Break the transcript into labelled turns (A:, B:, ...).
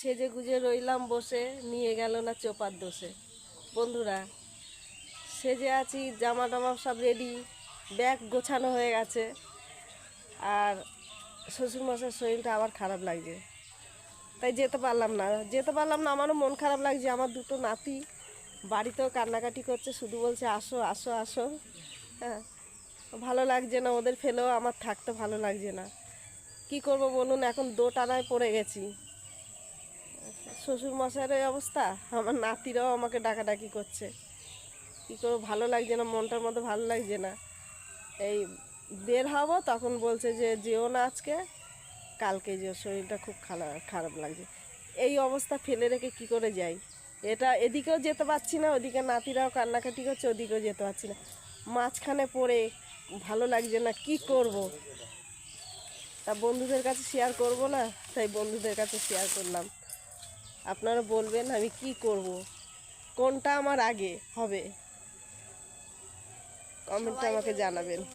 A: সেজে গুজে রইলাম বসে, নিয়ে গেল না চোপার দোষে। বন্ধুরা, সেজে আছি, জামা টামা সব রেডি ব্যাগ গোছানো হয়ে গেছে। আর শ্বশুরমশার শরীরটা আবার খারাপ লাগছে। তাই যেতে পারলাম না। যেতে পারলাম না, আমারও মন খারাপ লাগছে। আমার দুটো নাতি বাড়িতেও কান্নাকাটি করছে, শুধু বলছে, আসো আসো আসো। হ্যাঁ ভালো লাগছে না ওদের ফেলেও, আমার থাকতে ভালো লাগছে না। কি করব বলুন, এখন দো টানায় পড়ে গেছি। শ্বশুর মশাইয়ের এই অবস্থা? আমার নাতিরাও আমাকে ডাকাডাকি করছে। কী করব, ভালো লাগছে না, মনটার মধ্যে ভালো লাগছে না। এই বের হব, তখন বলছে যে যেও না আজকে, কালকে যে শরীরটা খুব খারাপ খারাপ লাগছে। এই অবস্থা ফেলে রেখে কি করে যাই? এটা এদিকেও যেতে পারছি না, ওদিকে নাতিরাও কান্নাকাটি করছে, ওদিকেও যেতে পারছি না। মাঝখানে পড়ে ভালো লাগছে না, কি করব? তা বন্ধুদের কাছে শেয়ার করব না? তাই বন্ধুদের কাছে শেয়ার করলাম। আপনারা বলবেন আমি কি করব? কোনটা আমার আগে হবে? কমেন্টটা আমাকে জানাবেন।